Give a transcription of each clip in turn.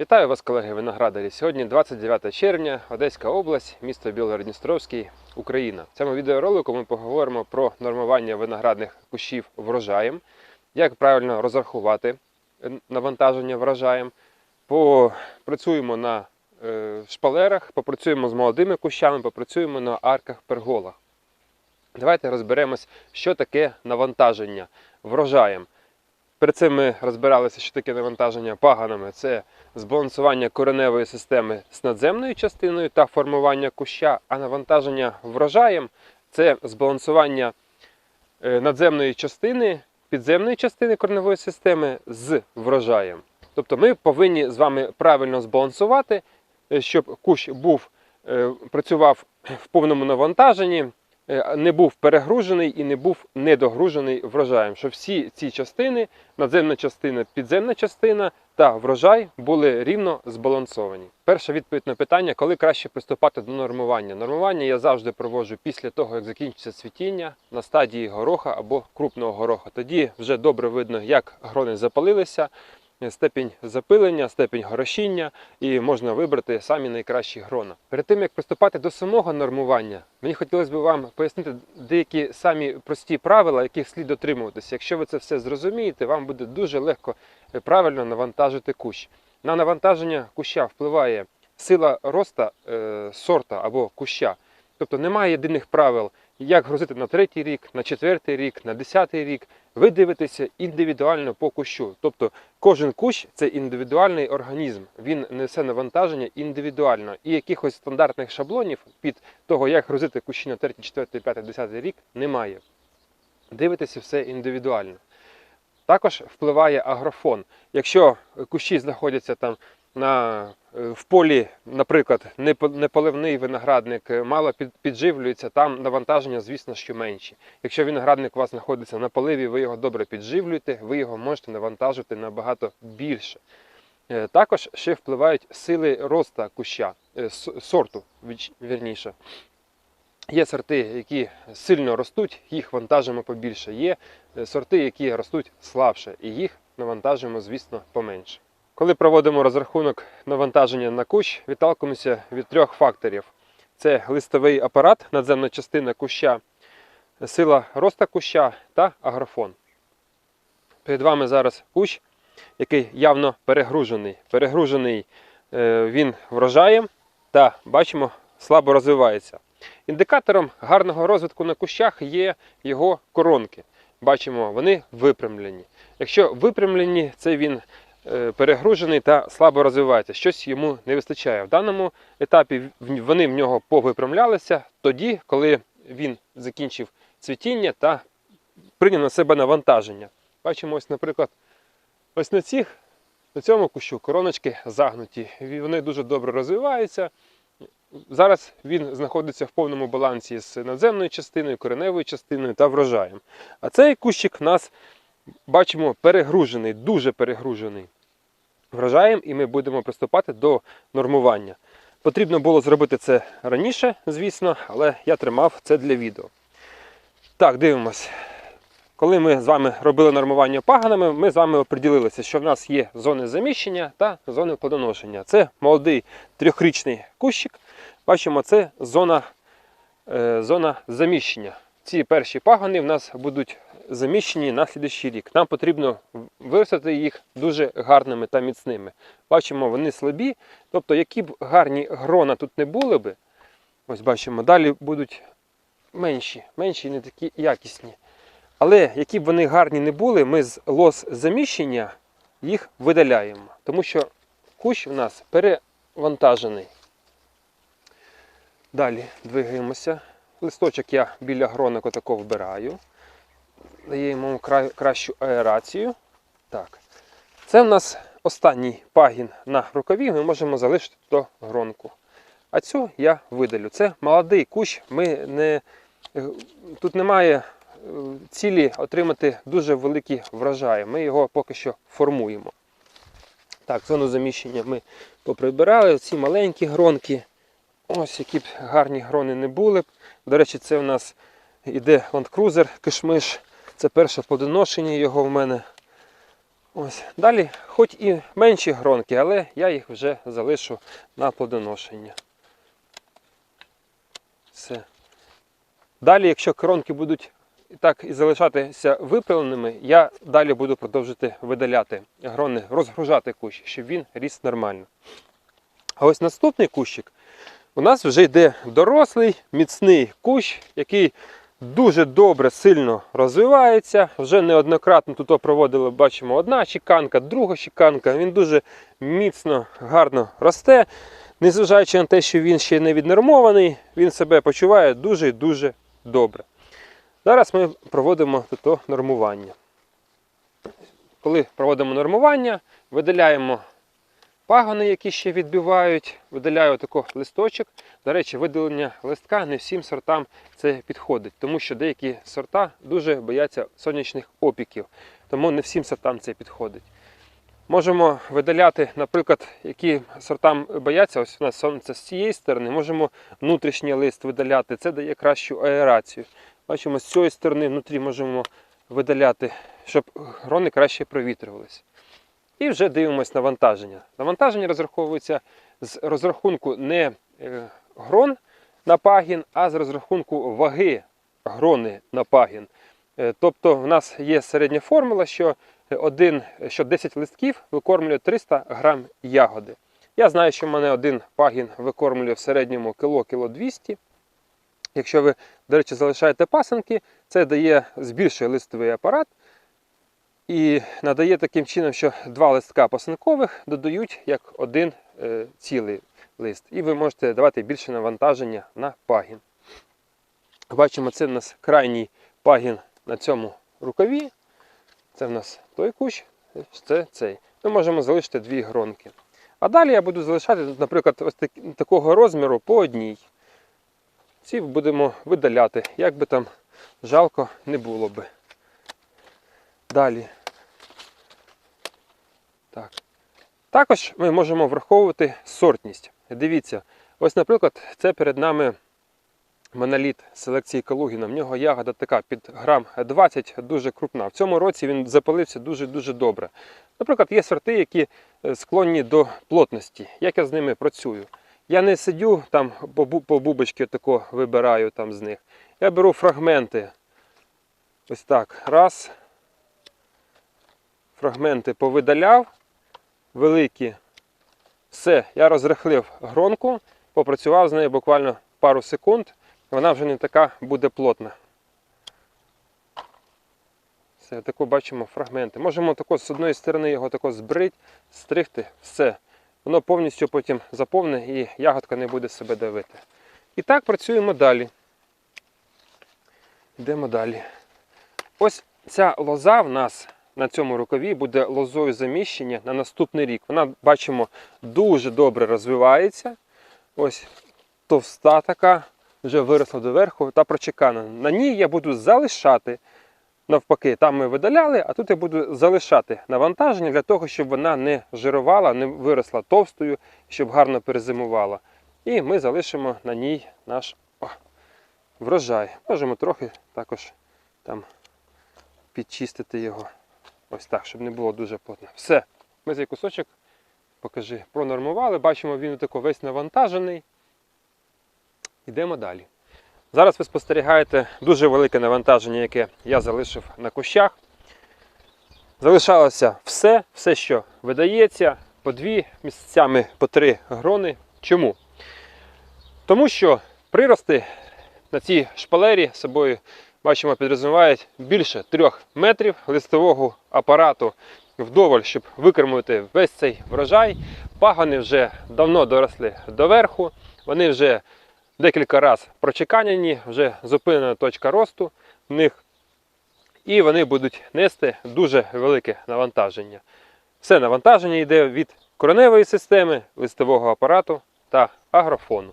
Вітаю вас, колеги виноградарі. Сьогодні 29 червня, Одеська область, місто Білгород-Дністровський, Україна. В цьому відеоролику ми поговоримо про нормування виноградних кущів врожаєм, як правильно розрахувати е, навантаження врожаєм. Попрацюємо на е, шпалерах, попрацюємо з молодими кущами, попрацюємо на арках перголах. Давайте розберемось, що таке навантаження врожаєм. Перед цим ми розбиралися, що таке навантаження паганами. Це збалансування кореневої системи з надземною частиною та формування куща, а навантаження врожаєм це збалансування е, надземної частини, підземної частини кореневої системи з врожаєм. Тобто ми повинні з вами правильно збалансувати, е, щоб кущ був, е, працював в повному навантаженні, не був перегружений і не був недогружений врожаєм. Щоб всі ці частини, надземна частина, підземна частина та врожай були рівно збалансовані. Перша відповідь на питання, коли краще приступати до нормування. Нормування я завжди проводжу після того, як закінчиться цвітіння на стадії гороха або крупного гороха. Тоді вже добре видно, як грони запалилися, степінь запилення, степінь горошіння, і можна вибрати самі найкращі грона. Перед тим як приступати до самого нормування, мені хотілося б вам пояснити деякі самі прості правила, яких слід дотримуватися. Якщо ви це все зрозумієте, вам буде дуже легко е, правильно навантажити кущ. На навантаження куща впливає сила роста е, сорта або куща. Тобто немає єдиних правил, як грузити на третій рік, на четвертий рік, на десятий рік. Ви дивитеся індивідуально по кущу. Тобто кожен кущ це індивідуальний організм. Він несе навантаження індивідуально. І якихось стандартних шаблонів під того, як грузити кущі на третій, четвертий, п'ятий, десятий рік, немає. Дивитеся все індивідуально. Також впливає агрофон. Якщо кущі знаходяться там на, е, в полі, наприклад, неполивний виноградник е, мало під, підживлюється, там навантаження, звісно, що менші. Якщо виноградник у вас знаходиться на поливі, ви його добре підживлюєте, ви його можете навантажити набагато більше. Е, Також ще впливають сили роста куща, сорту, вірніше. Є сорти, які сильно ростуть, їх вантажимо побільше. Є сорти, які ростуть слабше, і їх навантажимо, звісно, поменше. Коли проводимо розрахунок навантаження на кущ, відталкуємося від трьох факторів: це листовий апарат, надземна частина куща, сила роста куща та агрофон. Перед вами зараз кущ, який явно перегружений. Перегружений е, він врожаєм та бачимо, слабо розвивається. Індикатором гарного розвитку на кущах є його коронки. Бачимо, вони випрямлені. Якщо випрямлені, це він перегружений та слабо розвивається. Щось йому не вистачає. В даному етапі вони в нього повипрямлялися тоді, коли він закінчив цвітіння та прийняв на себе навантаження. Бачимо, ось, наприклад, ось на цих, на цьому кущу короночки загнуті. Вони дуже добре розвиваються. Зараз він знаходиться в повному балансі з надземною частиною, кореневою частиною та врожаєм. А цей кущик в нас бачимо перегружений, дуже перегружений врожаєм, і ми будемо приступати до нормування. Потрібно було зробити це раніше, звісно, але я тримав це для відео. Так, дивимось. Коли ми з вами робили нормування паганами, ми з вами оприділилися, що в нас є зони заміщення та зони плодоношення. Це молодий трьохрічний кущик. Бачимо, це зона, е, зона заміщення. Ці перші пагони в нас будуть заміщені на слідуючий рік. Нам потрібно виростити їх дуже гарними та міцними. Бачимо, вони слабі. Тобто, які б гарні грона тут не були би, ось бачимо, далі будуть менші, менші і не такі якісні. Але які б вони гарні не були, ми з лос заміщення їх видаляємо, тому що кущ у нас перевантажений. Далі двигаємося. Листочок я біля гронок отако вбираю. Даємо йому кра- кращу аерацію. Так. Це в нас останній пагін на рукаві, ми можемо залишити до гронку. А цю я видалю. Це молодий кущ. Ми не, е, тут немає е, цілі отримати дуже великі врожаї. Ми його поки що формуємо. Так, зону заміщення ми поприбирали. Ці маленькі гронки. Ось які б гарні грони не були. До речі, це у нас іде Cruiser кишмиш. Це перше плодоношення його в мене. Ось. Далі, хоч і менші гронки, але я їх вже залишу на плодоношення. Все. Далі, якщо коронки будуть так і залишатися випиленими, я далі буду продовжити видаляти грони, розгружати кущ, щоб він ріс нормально. А ось наступний кущик у нас вже йде дорослий, міцний кущ, який дуже добре, сильно розвивається. Вже неоднократно тут проводили, бачимо, одна чеканка, друга чеканка. Він дуже міцно, гарно росте. Незважаючи на те, що він ще не віднормований, він себе почуває дуже дуже добре. Зараз ми проводимо тут нормування. Коли проводимо нормування, видаляємо пагони, які ще відбивають, видаляю тако листочок. До речі, видалення листка не всім сортам це підходить, тому що деякі сорта дуже бояться сонячних опіків, тому не всім сортам це підходить. Можемо видаляти, наприклад, які сортам бояться, ось у нас сонце з цієї сторони, можемо внутрішній лист видаляти, це дає кращу аерацію. Бачимо, з цієї сторони внутрі можемо видаляти, щоб грони краще провітрювалися. І вже дивимось навантаження. Навантаження розраховується з розрахунку не е, грон на пагін, а з розрахунку ваги грони на пагін. Е, Тобто в нас є середня формула, що, один, що 10 листків викормлює 300 грам ягоди. Я знаю, що в мене один пагін викормлює в середньому кіло, кіло 200. Якщо ви, до речі, залишаєте пасенки, це дає збільшує листовий апарат і надає таким чином, що два листка пасинкових додають як один е, цілий лист. І ви можете давати більше навантаження на пагін. Бачимо, це в нас крайній пагін на цьому рукаві. Це в нас той кущ, це цей. Ми можемо залишити дві гронки. А далі я буду залишати, наприклад, ось так, такого розміру по одній. Ці будемо видаляти, як би там жалко не було би. Далі. Так. Також ми можемо враховувати сортність. Дивіться, ось, наприклад, це перед нами моноліт селекції Калугіна. В нього ягода така під грам 20, дуже крупна. В цьому році він запалився дуже-дуже добре. Наприклад, є сорти, які е, склонні до плотності. Як я з ними працюю? Я не сидю там по, бу- по бубочки тако вибираю там з них. Я беру фрагменти. Ось так. Раз. Фрагменти повидаляв. Великі. Все, я розрихлив гронку, попрацював з нею буквально пару секунд. Вона вже не така буде плотна. Все, тако бачимо фрагменти. Можемо тако з одної сторони його тако збрить, стригти, все. Воно повністю потім заповне і ягодка не буде себе давити. І так працюємо далі. Йдемо далі. Ось ця лоза в нас на цьому рукаві буде лозою заміщення на наступний рік. Вона, бачимо, дуже добре розвивається. Ось товста така, вже виросла доверху та прочекана. На ній я буду залишати. Навпаки, там ми видаляли, а тут я буду залишати навантаження для того, щоб вона не жирувала, не виросла товстою, щоб гарно перезимувала. І ми залишимо на ній наш о, врожай. Можемо трохи також там підчистити його. Ось так, щоб не було дуже плотно. Все. Ми цей кусочок, покажи, пронормували. Бачимо, він тако весь навантажений. Йдемо далі. Зараз ви спостерігаєте дуже велике навантаження, яке я залишив на кущах. Залишалося все, все, що видається, по дві місяцями по три грони. Чому? Тому що прирости на цій шпалері собою, бачимо, підрозумівають більше 3 метрів листового апарату вдоволь, щоб викормити весь цей врожай. Пагони вже давно доросли до верху, вони вже декілька разів прочеканяні, вже зупинена точка росту в них. І вони будуть нести дуже велике навантаження. Все навантаження йде від кореневої системи, листового апарату та агрофону.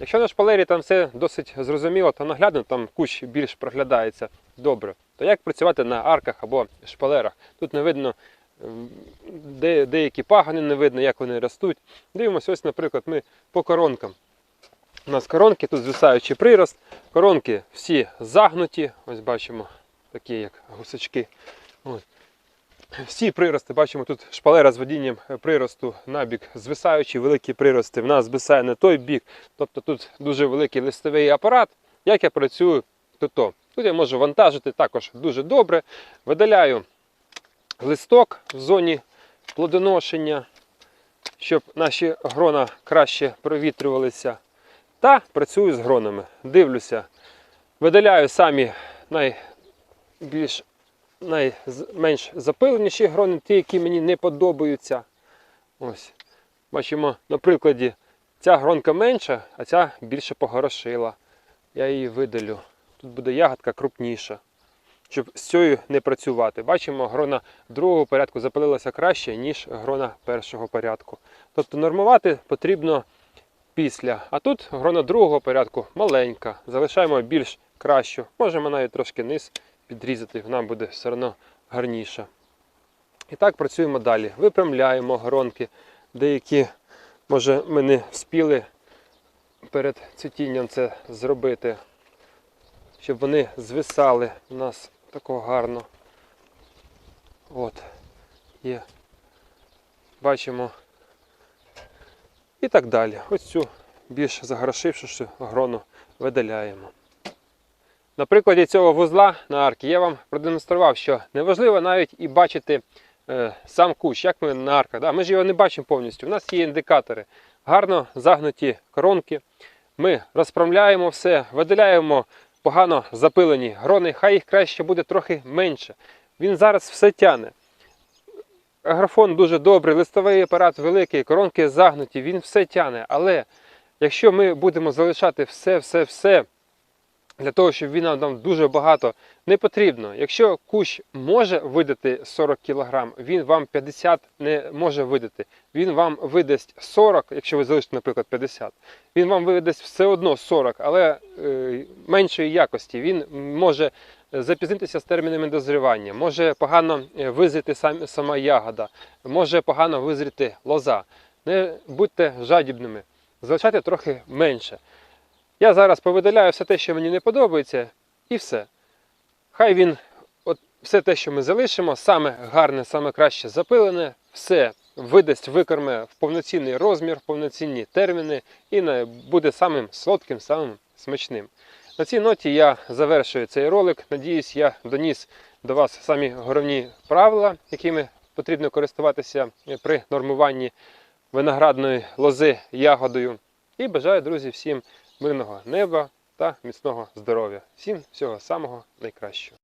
Якщо на шпалері там все досить зрозуміло та наглядно, там кущ більш проглядається добре, то як працювати на арках або шпалерах? Тут не видно ем, де, деякі пагани, не видно, як вони ростуть. Дивимося, ось, наприклад, ми по коронкам. У нас коронки, тут звисаючий прирост. Коронки всі загнуті, ось бачимо, такі як гусачки. Ось. Всі прирости, бачимо, тут шпалера з водінням приросту на бік звисаючі, великі прирости. В нас звисає не той бік. Тобто тут дуже великий листовий апарат. Як я працюю, то то. Тут я можу вантажити також дуже добре. Видаляю листок в зоні плодоношення, щоб наші грона краще провітрювалися. Та працюю з гронами. Дивлюся, видаляю самі найбільш найменш запиленіші грони, ті, які мені не подобаються. Ось. Бачимо на прикладі, ця гронка менша, а ця більше погорошила. Я її видалю. Тут буде ягодка крупніша, щоб з цією не працювати. Бачимо, грона другого порядку запилилася краще, ніж грона першого порядку. Тобто нормувати потрібно після. А тут грона другого порядку маленька. Залишаємо більш кращу. Можемо навіть трошки низ підрізати, вона буде все одно гарніша. І так працюємо далі. Випрямляємо гронки. Деякі, може, ми не вспіли перед цвітінням це зробити, щоб вони звисали у нас тако гарно. От, є. Бачимо. І так далі. Ось цю більш загрошившу грону видаляємо. На прикладі цього вузла на арки я вам продемонстрував, що неважливо навіть і бачити е, сам кущ, як ми на арках. Да? Ми ж його не бачимо повністю. У нас є індикатори, гарно загнуті коронки. Ми розправляємо все, видаляємо погано запилені грони, хай їх краще буде трохи менше. Він зараз все тяне. Аграфон дуже добрий, листовий апарат великий, коронки загнуті, він все тяне. Але якщо ми будемо залишати все-все-все для того, щоб він нам дуже багато, не потрібно. Якщо кущ може видати 40 кг, він вам 50 не може видати. Він вам видасть 40, якщо ви залишите, наприклад, 50. Він вам видасть все одно 40, але е, меншої якості. Він може запізнитися з термінами дозрівання, може погано е, визріти сам, сама ягода, може погано визріти лоза. Не будьте жадібними, залишайте трохи менше. Я зараз повидаляю все те, що мені не подобається, і все. Хай він, от все те, що ми залишимо, саме гарне, саме краще запилене, все видасть, викорме в повноцінний розмір, в повноцінні терміни і буде самим солодким, самим смачним. На цій ноті я завершую цей ролик. Надіюсь, я доніс до вас самі головні правила, якими потрібно користуватися при нормуванні виноградної лози ягодою. І бажаю, друзі, всім мирного неба та міцного здоров'я. Всім всього самого найкращого.